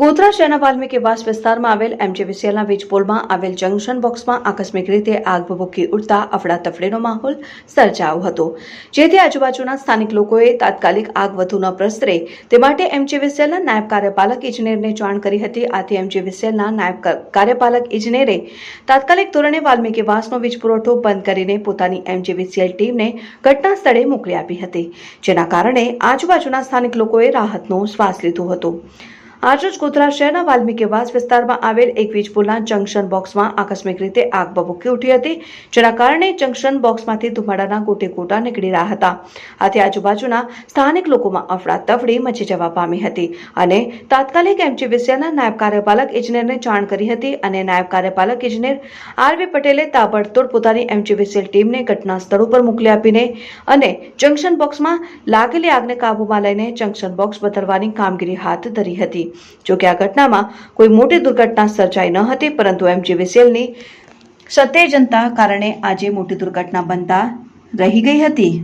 ગોધરા શહેરના વાલ્મીકી વાસ વિસ્તારમાં આવેલ એમજીવીસીએલના વીજપોલમાં આવેલ જંકશન બોક્સમાં આકસ્મિક રીતે આગ ભભૂકી ઉડતા અફડાતફડીનો માહોલ સર્જાયો હતો. જેથી આજુબાજુના સ્થાનિક લોકોએ તાત્કાલિક આગ વધુ ન પ્રસરે. તે માટે એમજીવીસીએલના નાયબ કાર્યપાલક ઇજનેરને જાણ કરી હતી. આથી એમજીવીસીએલના નાયબ કાર્યપાલક ઇજનેરે તાત્કાલિક ધોરણે વાલ્મીકી વાસનો વીજ પુરવઠો બંધ કરીને પોતાની એમજીવીસીએલ ટીમને ઘટના સ્થળે મોકલી આપી હતી, જેના કારણે આજુબાજુના સ્થાનિક લોકોએ રાહતનો શ્વાસ લીધો હતો. આજરોજ ગોધરા શહેરના વાલ્મીકી વાસ વિસ્તારમાં આવેલ એક વીજ પુલના જંકશન બોક્સમાં આકસ્મિક રીતે આગ ભભૂકી ઉઠી હતી, જેના કારણે જંકશન બોક્સમાંથી ધુમાડાના ગોટે ગોટા નીકળી રહ્યા હતા. આથી આજુબાજુના સ્થાનિક લોકોમાં અફડાતફડી મચી જવા પામી હતી અને તાત્કાલિક એમજીવીસીએલના નાયબ કાર્યપાલક ઇજનેરને જાણ કરી હતી અને નાયબ કાર્યપાલક ઇજનેર આરવી પટેલે તાબડતોડ પોતાની એમજીવીસીએલ ટીમને ઘટના સ્થળ ઉપર મોકલી આપીને અને જંકશન બોક્સમાં લાગેલી આગને કાબૂમાં લઈને જંકશન બોક્સ બદલવાની કામગીરી હાથ ધરી હતી. જો કે આ ઘટનામાં કોઈ મોટી દુર્ઘટના સર્જાઈ ન હતી, પરંતુ એમજીવીસીએલની સત્યજનતા કારણે આજે મોટી દુર્ઘટના બનતા રહી ગઈ હતી.